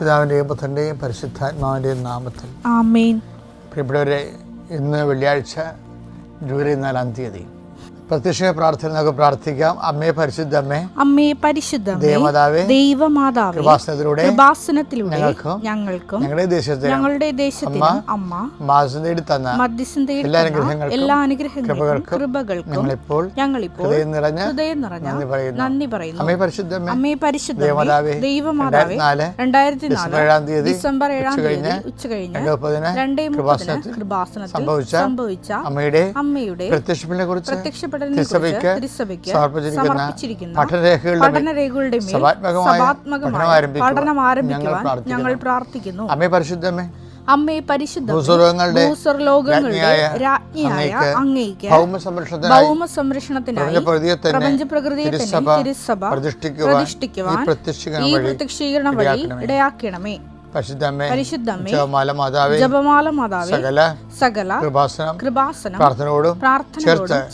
പിതാവിന്റെയും പുത്രന്റെയും പരിശുദ്ധാത്മാവിന്റെയും നാമത്തിൽ. പ്രിയപ്പെട്ടവരെ ഇന്ന് വെള്ളിയാഴ്ച ജൂലൈ നാലാം തീയതി. പ്രത്യക്ഷ പ്രാർത്ഥന നമുക്ക് പ്രാർത്ഥിക്കാം. അമ്മേ പരിശുദ്ധ അമ്മേ പരിശുദ്ധ ദേവമാതാവേ ദൈവമാതാവേ കൃപാസനത്തിലൂടെ കൃപാസനത്തിലൂടെ ഞങ്ങൾക്കും ഞങ്ങൾക്കും ഞങ്ങളുടെ ദേശത്തെ ഞങ്ങളുടെ ദേശത്തിനും അമ്മ മാസം തേടി തന്ന മധ്യസ്ഥം തേടി എല്ലാ അനുഗ്രഹങ്ങൾക്കും എല്ലാ അനുഗ്രഹങ്ങൾക്കും കൃപകൾക്കും ഞങ്ങളിപ്പോൾ ഞങ്ങളിപ്പോൾ ഹൃദയം നിറഞ്ഞ ഹൃദയം നിറഞ്ഞ നന്ദി പറയുന്നു. നന്ദി പറയുന്നു. അമ്മേ പരിശുദ്ധ അമ്മേ പരിശുദ്ധ ദേവമാതാവേ ദൈവമാതാവേ രണ്ടായിരത്തി നാല് ഏഴാം തീയതി ഡിസംബർ ഏഴാം തീയതി ഉച്ച കഴിഞ്ഞ് രണ്ട് മുപ്പതിന് കൃപാസനത്തിൽ സംഭവിച്ച സംഭവിച്ച അമ്മയുടെ അമ്മയുടെ പ്രത്യക്ഷപ്പെടലിനെ കുറിച്ച് സമർപ്പിച്ചിരിക്കുന്ന പഠനരേഖകളുടെ പഠനം ആരംഭിക്കുവാൻ ഞങ്ങൾ പ്രാർത്ഥിക്കുന്നു. അമ്മേ പരിശുദ്ധമേ അമ്മേ പരിശുദ്ധ ഭൂസ്വർലോകങ്ങളുടെ രാജ്ഞിയായ ഭൗമ സംരക്ഷണത്തിനായി പ്രപഞ്ച പ്രകൃതിയെ തിരുസഭ പ്രതിഷ്ഠിക്കുവാൻ പ്രതിഷ്ഠിക്കുവാൻ ഈ പ്രത്യക്ഷീകരണം വഴി ഇടയാക്കണമേ. ഇടയാക്കണമേ പരിശുദ്ധമേ പരിശുദ്ധമേ ജപമാല മാതാവേ ജപമാല മാതാവേ സകല സകല കൃപാസനം കൃപാസനം പ്രാർത്ഥനയോടും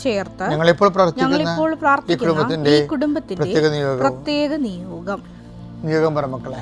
ചേർത്ത് ഞങ്ങളിപ്പോൾ പ്രാർത്ഥിക്കുന്ന ഈ കുടുംബത്തിന്റെ പ്രത്യേക നിയോഗം. നിയോഗം പറ മക്കളെ.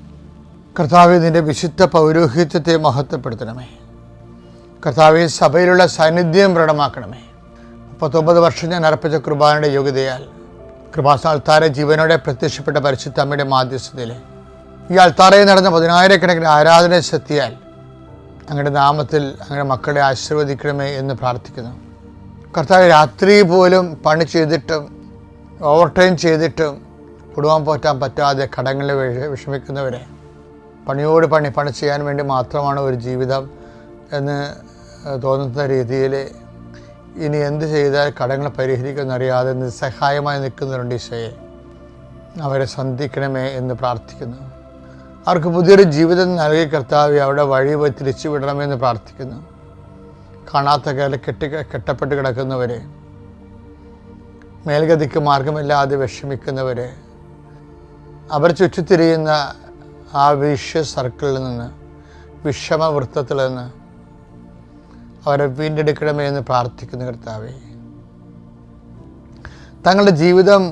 കർത്താവ് നിന്റെ വിശുദ്ധ പൗരോഹിത്യത്തെ മഹത്വപ്പെടുത്തണമേ. കർത്താവ് സഭയിലുള്ള സാന്നിധ്യം പ്രകടമാക്കണമേ. മുപ്പത്തൊമ്പത് വർഷം ഞാൻ അർപ്പിച്ച കുർബാനയുടെ യോഗ്യതയാൽ കൃപാസ അൾത്താര ജീവനോടെ പ്രത്യക്ഷപ്പെട്ട പരിശുദ്ധ അമ്മയുടെ മാധ്യസ്ഥതയിൽ ഈ അൾത്താറയിൽ നടന്ന പതിനായിരക്കണക്കിന് ആരാധന ശക്തിയാൽ അങ്ങയുടെ നാമത്തിൽ അങ്ങയുടെ മക്കളെ ആശീർവദിക്കണമേ എന്ന് പ്രാർത്ഥിക്കുന്നു. കർത്താവ് രാത്രി പോലും പണി ചെയ്തിട്ടും ഓവർ ടൈം ചെയ്തിട്ടും കുടുംബം പോറ്റാൻ പറ്റാതെ കടങ്ങളിൽ വിഷമിക്കുന്നവരെ പണിയോട് പണി പണി ചെയ്യാൻ വേണ്ടി മാത്രമാണ് ഒരു ജീവിതം എന്ന് തോന്നുന്ന രീതിയിൽ ഇനി എന്ത് ചെയ്താൽ കടങ്ങൾ പരിഹരിക്കുമെന്നറിയാതെ നിസ്സഹായമായി നിൽക്കുന്നവരുണ്ട് ഈശോയെ. അവരെ സന്ധിക്കണമേ എന്ന് പ്രാർത്ഥിക്കുന്നു. അവർക്ക് പുതിയൊരു ജീവിതം നൽകി കർത്താവ് അവിടെ വഴി പോയി തിരിച്ചു വിടണമെന്ന് പ്രാർത്ഥിക്കുന്നു. കാണാത്ത കാലം കെട്ടി കെട്ടപ്പെട്ട് കിടക്കുന്നവരെ മേൽഗതിക്ക് മാർഗമില്ലാതെ വിഷമിക്കുന്നവരെ അവർ ചുറ്റിത്തിരിയുന്ന ആ വിഷ്യ സർക്കിളിൽ നിന്ന് വിഷമവൃത്തത്തിൽ നിന്ന് അവരെ വീണ്ടെടുക്കണമേ എന്ന് പ്രാർത്ഥിക്കുന്ന കർത്താവേ. തങ്ങളുടെ ജീവിതം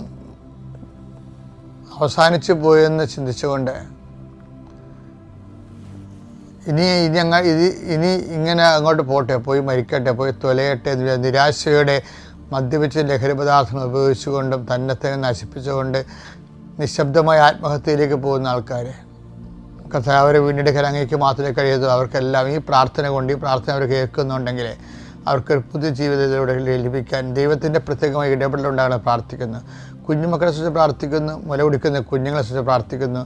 അവസാനിച്ചു പോയെന്ന് ചിന്തിച്ചുകൊണ്ട് ഇനി ഇനി ഇത് ഇനി ഇങ്ങനെ അങ്ങോട്ട് പോട്ടെ പോയി മരിക്കട്ടെ പോയി തൊലയട്ടെ എന്ന് നിരാശയുടെ മദ്യപിച്ച് ലഹരി പദാർത്ഥങ്ങൾ ഉപയോഗിച്ചുകൊണ്ടും തന്നെ നശിപ്പിച്ചുകൊണ്ട് നിശബ്ദമായ ആത്മഹത്യയിലേക്ക് പോകുന്ന ആൾക്കാർ കർത്താവ് അവരെ വീണ്ടെടുക്കാൻ അങ്ങേക്ക് മാത്രമേ കഴിയൂ. അവർക്കെല്ലാം ഈ പ്രാർത്ഥന കൊണ്ട് ഈ പ്രാർത്ഥന അവർ കേൾക്കുന്നുണ്ടെങ്കിൽ അവർക്ക് പുതിയ ജീവിതത്തിലൂടെ ലഭിക്കാൻ ദൈവത്തിന്റെ പ്രത്യേകമായി ഇടപെടലുണ്ടാകണം പ്രാർത്ഥിക്കുന്നു. കുഞ്ഞുമക്കളെ സംബന്ധിച്ച് പ്രാർത്ഥിക്കുന്നു മുല കുടിക്കുന്നു കുഞ്ഞുങ്ങളെ സംബന്ധിച്ച് പ്രാർത്ഥിക്കുന്നു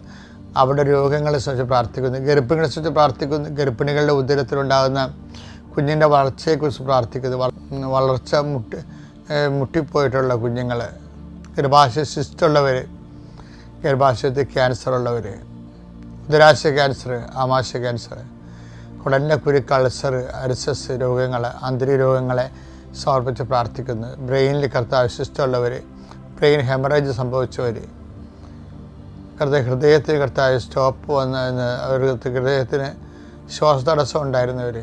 അവരുടെ രോഗങ്ങളെ സംബന്ധിച്ച് പ്രാർത്ഥിക്കുന്നു ഗർഭിണികളെ സംബന്ധിച്ച് പ്രാർത്ഥിക്കുന്നു ഗർഭിണികളുടെ ഉദരത്തിലുണ്ടാകുന്ന കുഞ്ഞിന്റെ വളർച്ചയെക്കുറിച്ച് പ്രാർത്ഥിക്കുന്നു. വളർച്ച മുട്ടി മുട്ടിപ്പോയിട്ടുള്ള കുഞ്ഞുങ്ങൾ ഗർഭാശയ സിസ്റ്റുള്ളവർ ഗർഭാശയത്തിൽ ക്യാൻസർ ഉള്ളവർ ഉദരാശയ ക്യാൻസർ ആമാശയ ക്യാൻസർ കുടലിന്റെ കുരുക്ക് അൾസർ അരിസസ് രോഗങ്ങൾ ആന്തരിക രോഗങ്ങളെ സമർപ്പിച്ച് പ്രാർത്ഥിക്കുന്നു. ബ്രെയിനിൽ കർത്താവ് ശിഷ്ടമുള്ളവർ ബ്രെയിൻ ഹെമറേജ് സംഭവിച്ചവർ കർത്ത ഹൃദയത്തിന് കർത്താവ് സ്റ്റോപ്പ് വന്ന ഹൃദയത്തിന് ശ്വാസതടസ്സം ഉണ്ടായിരുന്നവർ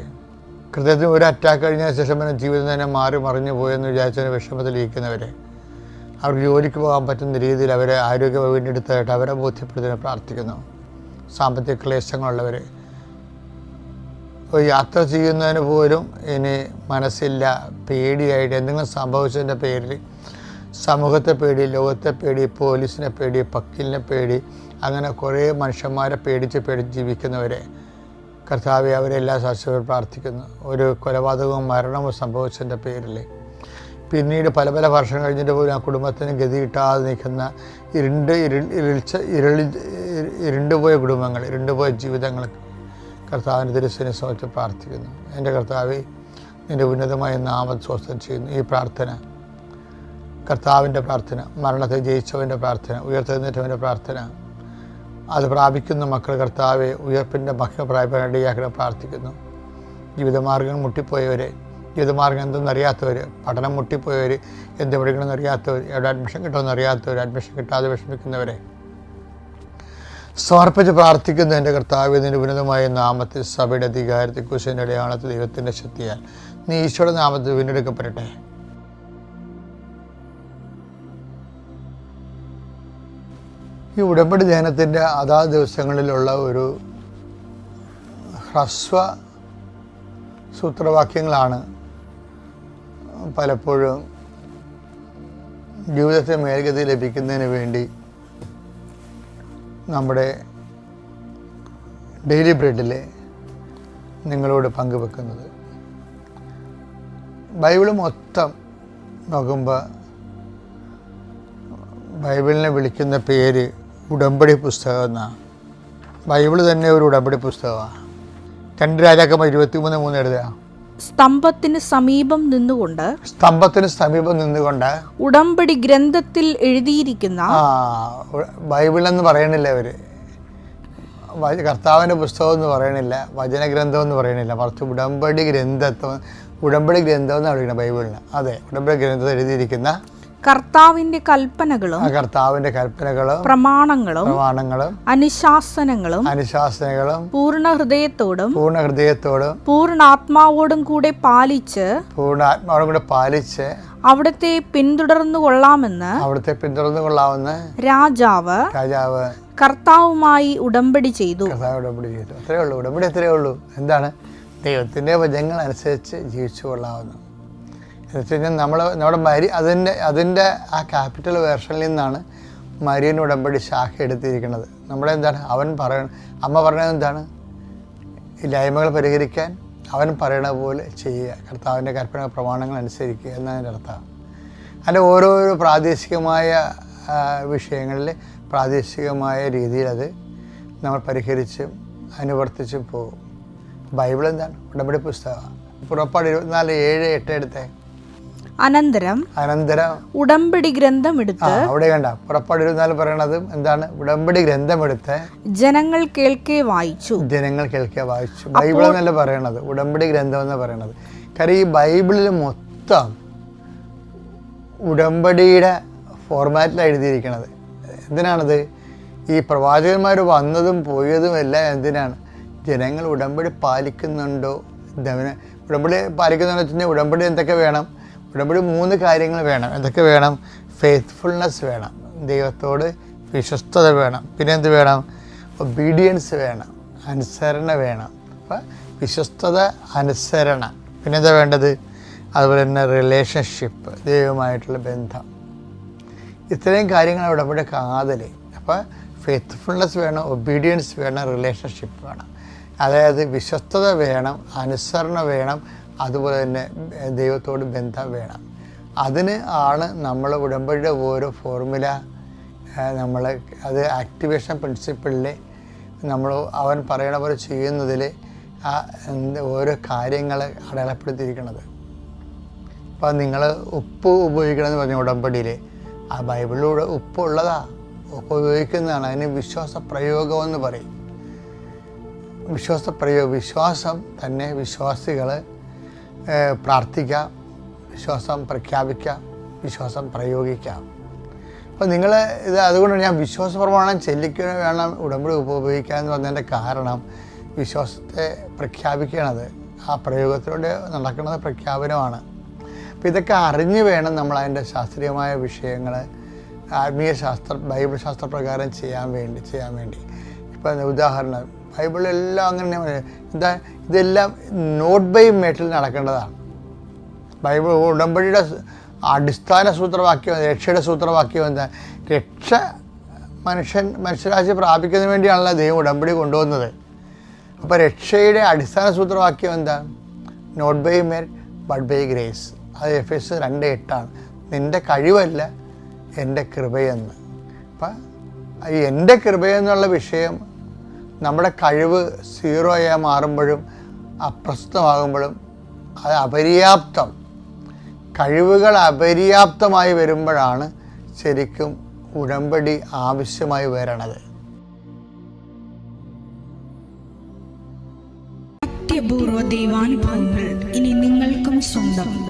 ഹൃദയത്തിന് ഒരു അറ്റാക്ക് കഴിഞ്ഞ ശേഷം പിന്നെ ജീവിതം തന്നെ മാറി മറിഞ്ഞു പോയെന്ന് വിചാരിച്ചതിന് വിഷമത്തിലിരിക്കുന്നവർ അവർക്ക് ജോലിക്ക് പോകാൻ പറ്റുന്ന രീതിയിൽ അവരെ ആരോഗ്യം വീണ്ടെടുത്തതായിട്ട് അവരെ ബോധ്യപ്പെടുത്താൻ പ്രാർത്ഥിക്കുന്നു. സാമ്പത്തിക ക്ലേശങ്ങളുള്ളവർ. യാത്ര ചെയ്യുന്നതിന് പോലും ഇനി മനസ്സില്ല പേടിയായിട്ട് എന്തെങ്കിലും സംഭവിച്ചതിന്റെ പേരിൽ. സമൂഹത്തെ പേടി ലോകത്തെ പേടി പോലീസിനെ പേടി പക്കിലിനെ പേടി അങ്ങനെ കുറേ മനുഷ്യന്മാരെ പേടിച്ച് പേടിച്ച് ജീവിക്കുന്നവരെ. കർത്താവെ അവരെല്ലാം സാക്ഷികൾ പ്രാർത്ഥിക്കുന്നു. ഒരു കൊലപാതകവും മരണവും സംഭവിച്ചതിന്റെ പേരിൽ. പിന്നീട് പല പല വർഷം കഴിഞ്ഞിട്ട് പോലും ആ കുടുംബത്തിന് ഗതി കിട്ടാതെ നിൽക്കുന്ന ഇരുണ്ട് ഇരുളിച്ച ഇരുളി ഇരുണ്ടുപോയ കുടുംബങ്ങൾ ഇരുണ്ടുപോയ ജീവിതങ്ങൾ കർത്താവിന്റെ തിരുസനെ സമയത്ത് പ്രാർത്ഥിക്കുന്നു. എന്റെ കർത്താവെ നിന്റെ ഉന്നതമായ നാമം സ്വസ്ഥം ചെയ്യുന്നു. ഈ പ്രാർത്ഥന കർത്താവിന്റെ പ്രാർത്ഥന മരണത്തെ ജയിച്ചവന്റെ പ്രാർത്ഥന ഉയർത്തെഴുന്നേറ്റവന്റെ പ്രാർത്ഥന അത് പ്രാപിക്കുന്ന മക്കൾ കർത്താവെ ഉയർപ്പിന്റെ മഹിമ പ്രാപിക്കാൻ പ്രാർത്ഥിക്കുന്നു. ജീവിതമാർഗം മുട്ടിപ്പോയവരെ ജീവിതമാർഗം എന്തെന്നറിയാത്തവർ പഠനം മുട്ടിപ്പോയവർ എന്ത് പഠിക്കണമെന്ന് അറിയാത്തവർ എവിടെ അഡ്മിഷൻ കിട്ടുമെന്ന് അറിയാത്തവർ അഡ്മിഷൻ കിട്ടാതെ വിഷമിക്കുന്നവരെ. സമർപ്പിച്ച് പ്രാർത്ഥിക്കുന്ന എന്റെ കർത്താവ് നിന്റെ ഉന്നതമായ നാമത്തിൽ സഭയുടെ അധികാരത്തിൽ കുശിന്റെ അടയാളത്തിൽ ദൈവത്തിന്റെ ശക്തിയാൽ നീ ഈശോയുടെ നാമത്തിൽ വീണ്ടെടുക്കപ്പെടട്ടെ. ഈ ഉടമ്പടി ധ്യാനത്തിന്റെ അതാ ദിവസങ്ങളിലുള്ള ഒരു ഹ്രസ്വ സൂത്രവാക്യങ്ങളാണ് പലപ്പോഴും ജീവിതത്തെ മേൽഗതി ലഭിക്കുന്നതിന് വേണ്ടി നമ്മുടെ ഡെയിലി ബ്രെഡിലെ നിങ്ങളോട് പങ്കുവെക്കുന്നത്. ബൈബിൾ മൊത്തം നോക്കുമ്പോൾ ബൈബിളിനെ വിളിക്കുന്ന പേര് ഉടമ്പടി പുസ്തകം എന്നാണ് ബൈബിൾ തന്നെ ഒരു ഉടമ്പടി പുസ്തകമാണ് രണ്ട് രാജാക്കന്മാർ ഇരുപത്തിമൂന്ന് മൂന്ന് എഴുതുക സ്തംഭത്തിന് സമീപം നിന്നുകൊണ്ട് സ്തംഭത്തിന് സമീപം നിന്നുകൊണ്ട് ഉടമ്പടി ഗ്രന്ഥത്തിൽ എഴുതിയിരിക്കുന്ന ബൈബിൾ എന്ന് പറയണില്ല അവർ കർത്താവിന്റെ കർത്താവിന്റെ പുസ്തകം എന്ന് പറയണില്ല വചനഗ്രന്ഥം എന്ന് പറയണില്ല. മറിച്ച് ഉടമ്പടി ഗ്രന്ഥത്വം ഉടമ്പടി ഗ്രന്ഥം എന്നാണ് പറയുന്നത് ബൈബിളിന്. അതെ ഉടമ്പടി ഗ്രന്ഥത്തിൽ എഴുതിയിരിക്കുന്ന കർത്താവിന്റെ കൽപ്പനകളും കർത്താവിന്റെ കൽപ്പനകളും പ്രമാണങ്ങളും പ്രമാണങ്ങളും അനുശാസനങ്ങളും അനുശാസനങ്ങളും പൂർണ ഹൃദയത്തോടും പൂർണ ഹൃദയത്തോടും പൂർണ ആത്മാവോടും കൂടെ പാലിച്ച് പൂർണ ആത്മാവോടും കൂടെ പാലിച്ച് അവിടത്തെ പിന്തുടർന്നു കൊള്ളാമെന്ന് അവിടുത്തെ പിന്തുടർന്നു കൊള്ളാമെന്ന് രാജാവ് രാജാവ് കർത്താവുമായി ഉടമ്പടി ചെയ്തു. കർത്താവ് ഉടമ്പടി ചെയ്തു. അത്രേ ഉള്ളൂ. ഉടമ്പടി അത്രേ ഉള്ളൂ? എന്താണ്? ദൈവത്തിന്റെ വചനങ്ങൾ അനുസരിച്ച് ജീവിച്ചു കൊള്ളാവുന്നു. എന്ന് നമ്മൾ നമ്മുടെ മരി അതിന്റെ അതിന്റെ ആ ക്യാപിറ്റൽ വേർഷനിൽ നിന്നാണ് മരിയൻ ഉടമ്പടി ശാഖ എടുത്തിരിക്കുന്നത്. നമ്മുടെ എന്താണ് അവൻ പറയണ അമ്മ പറയുന്നത് എന്താണ്? ഇല്ലായ്മകൾ പരിഹരിക്കാൻ അവൻ പറയണ പോലെ ചെയ്യുക. കർത്താവിന്റെ കൽപ്പന പ്രമാണങ്ങൾ അനുസരിക്കുക എന്നതിന്റെ അർത്ഥം. അതിന്റെ ഓരോരോ പ്രാദേശികമായ വിഷയങ്ങളിൽ പ്രാദേശികമായ രീതിയിൽ അത് നമ്മൾ പരിഹരിച്ചും അനുവർത്തിച്ചും പോകും. ബൈബിൾ എന്താണ്? ഉടമ്പടി പുസ്തകമാണ്. പുറപ്പാട് ഇരുപത്തിനാല് ഏഴ് എട്ട് എടുത്തേ. അനന്തരം അനന്തരം. ഉടമ്പടി ഗ്രന്ഥം എടുത്ത് അവിടെ കണ്ട. പുറപ്പാട് ഇരുപത്തിനാല് പറയണത് എന്താണ്? ഉടമ്പടി ഗ്രന്ഥം എടുത്ത് ജനങ്ങൾ കേൾക്കെ വായിച്ചു. ജനങ്ങൾ കേൾക്കെ വായിച്ചു. ബൈബിൾ എന്നല്ല പറയണത്. ഉടമ്പടി ഗ്രന്ഥം എന്ന് പറയണത്. കാര്യം ഈ ബൈബിളിൽ മൊത്തം ഉടമ്പടിയുടെ ഫോർമാറ്റിലാണ് എഴുതിയിരിക്കുന്നത് എന്തിനാണത്? ഈ പ്രവാചകന്മാർ വന്നതും പോയതും എല്ലാം എന്തിനാണ്? ജനങ്ങൾ ഉടമ്പടി പാലിക്കുന്നുണ്ടോ? ഉടമ്പടി പാലിക്കുന്നുണ്ടോ വെച്ചാൽ ഉടമ്പടി എന്തൊക്കെ വേണം? ഉടമ്പടി മൂന്ന് കാര്യങ്ങൾ വേണം. എന്തൊക്കെ വേണം? ഫെയ്ത്ത്ഫുൾനെസ് വേണം. ദൈവത്തോട് വിശ്വസ്തത വേണം. പിന്നെ എന്ത് വേണം? ഒബീഡിയൻസ് വേണം. അനുസരണ വേണം. അപ്പം വിശ്വസ്തത അനുസരണ. പിന്നെന്താ വേണ്ടത്? അതുപോലെ തന്നെ റിലേഷൻഷിപ്പ് ദൈവമായിട്ടുള്ള ബന്ധം. ഇത്രയും കാര്യങ്ങൾ ഉടമ്പടി കാതൽ അപ്പോൾ ഫെയ്ത്ത്ഫുൾനെസ് വേണം ഒബീഡിയൻസ് വേണം റിലേഷൻഷിപ്പ് വേണം. അതായത് വിശ്വസ്തത വേണം അനുസരണ വേണം അതുപോലെ തന്നെ ദൈവത്തോട് ബന്ധം വേണം. അതിന് ആണ് നമ്മൾ ഉടമ്പടിയുടെ ഓരോ ഫോർമുല നമ്മൾ അത് ആക്ടിവേഷൻ പ്രിൻസിപ്പിളിൽ നമ്മൾ അവൻ പറയണ പോലെ ചെയ്യുന്നതിൽ ആ ഓരോ കാര്യങ്ങൾ അടയാളപ്പെടുത്തിയിരിക്കുന്നത് അപ്പോൾ നിങ്ങൾ ഉപ്പ് ഉപയോഗിക്കണമെന്ന് പറഞ്ഞ ഉടമ്പടിയിൽ ആ ബൈബിളിലൂടെ ഉപ്പുള്ളതാ ഉപ്പ് ഉപയോഗിക്കുന്നതാണ്. അതിന് വിശ്വാസ പ്രയോഗം എന്ന് പറയും. വിശ്വാസ പ്രയോഗം വിശ്വാസം തന്നെ വിശ്വാസികൾ പ്രാർത്ഥിക്കാം വിശ്വാസം പ്രഖ്യാപിക്കാം വിശ്വാസം പ്രയോഗിക്കാം. അപ്പോൾ നിങ്ങൾ ഇത് അതുകൊണ്ടാണ് ഞാൻ വിശ്വാസ പ്രമാണം ചെല്ലിക്കുക വേണം ഉടമ്പടി ഉപയോഗിക്കുക എന്ന് പറഞ്ഞതിന്റെ കാരണം വിശ്വാസത്തെ പ്രഖ്യാപിക്കണത് ആ പ്രയോഗത്തിലൂടെ നടക്കുന്നത് പ്രഖ്യാപനമാണ്. അപ്പം ഇതൊക്കെ അറിഞ്ഞ് വേണം നമ്മൾ അതിന്റെ ശാസ്ത്രീയമായ വിഷയങ്ങൾ ആത്മീയ ശാസ്ത്ര ബൈബിൾ ശാസ്ത്രപ്രകാരം ചെയ്യാൻ വേണ്ടി ചെയ്യാൻ വേണ്ടി. ഇപ്പം ഉദാഹരണം ബൈബിളെല്ലാം അങ്ങനെ എന്താ ഇതെല്ലാം നോട്ട് ബൈ മേട്ടിൽ നടക്കേണ്ടതാണ്. ബൈബിൾ ഉടമ്പടിയുടെ അടിസ്ഥാന സൂത്രവാക്യം രക്ഷയുടെ സൂത്രവാക്യം എന്താ രക്ഷ മനുഷ്യൻ മനുഷ്യരാശി പ്രാപിക്കുന്നതിന് വേണ്ടിയാണല്ലോ ദൈവം ഉടമ്പടി കൊണ്ടുവന്നത്. അപ്പോൾ രക്ഷയുടെ അടിസ്ഥാന സൂത്രവാക്യം എന്താ not by merit but by grace. അത് എഫ് എസ് രണ്ട് എട്ടാണ്. നിന്റെ കഴിവല്ല എന്റെ കൃപയെന്ന്. അപ്പം ഈ എന്റെ കൃപയെന്നുള്ള വിഷയം നമ്മുടെ കഴിവ് സീറോയായി മാറുമ്പോഴും അപ്രസ്തമാകുമ്പോഴും അത് അപര്യാപ്തം. കഴിവുകൾ അപര്യാപ്തമായി വരുമ്പോഴാണ് ശരിക്കും ഉടമ്പടി ആവശ്യമായി വരണത്. അത്യപൂർവ ദൈവാനുഭവങ്ങൾ ഇനി നിങ്ങൾക്കും സ്വന്തം.